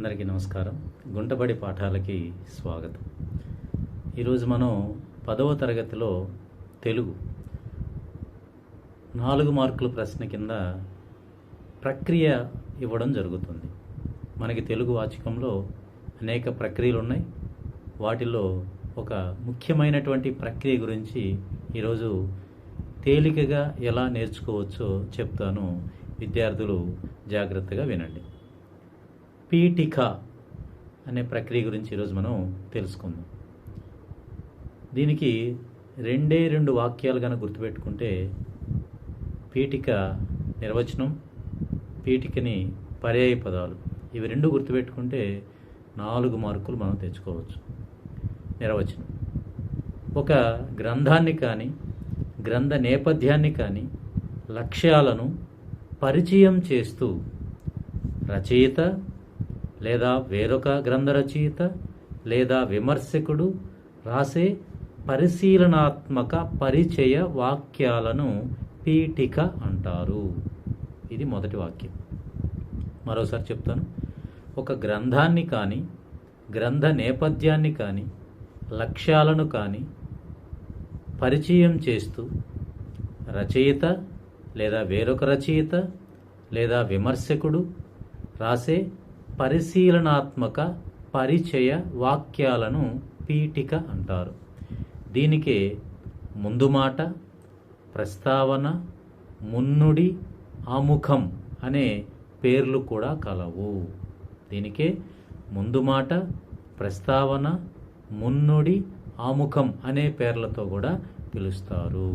అందరికీ నమస్కారం. గుంటబడి పాఠాలకి స్వాగతం. ఈరోజు మనం పదవ తరగతిలో తెలుగు నాలుగు మార్కుల ప్రశ్న కింద ప్రక్రియ ఇవ్వడం జరుగుతుంది. మనకి తెలుగు వాచకంలో అనేక ప్రక్రియలు ఉన్నాయి వాటిలో ఒక ముఖ్యమైనటువంటి ప్రక్రియ గురించి ఈరోజు తేలికగా ఎలా నేర్చుకోవచ్చో చెప్తాను. విద్యార్థులు జాగ్రత్తగా వినండి. పీఠిక అనే ప్రక్రియ గురించి ఈరోజు మనం తెలుసుకుందాం. దీనికి రెండే రెండు వాక్యాలు కనుక గుర్తుపెట్టుకుంటే పీఠిక నిర్వచనం పీఠికని పర్యాయ పదాలు ఇవి రెండు గుర్తుపెట్టుకుంటే నాలుగు మార్కులు మనం తెచ్చుకోవచ్చు. నిర్వచనం. ఒక గ్రంథాన్ని కానీ గ్రంథ నేపథ్యాన్ని కానీ లక్ష్యాలను పరిచయం చేస్తూ రచయిత లేదా వేరొక గ్రంథ రచయిత లేదా విమర్శకుడు రాసే పరిశీలనాత్మక పరిచయ వాక్యాలను పీఠిక అంటారు. ఇది మొదటి వాక్యం. మరోసారి చెప్తాను. ఒక గ్రంథాన్ని కానీ గ్రంథ నేపథ్యాన్ని కానీ లక్ష్యాలను కానీ పరిచయం చేస్తూ రచయిత లేదా వేరొక రచయిత లేదా విమర్శకుడు రాసే పరిశీలనాత్మక పరిచయ వాక్యాలను పీఠిక అంటారు. దీనికే ముందు మాట ప్రస్తావన మున్నుడి ఆముఖం అనే పేర్లు కూడా కలవు. దీనికే ముందు మాట ప్రస్తావన మున్నుడి ఆముఖం అనే పేర్లతో కూడా పిలుస్తారు.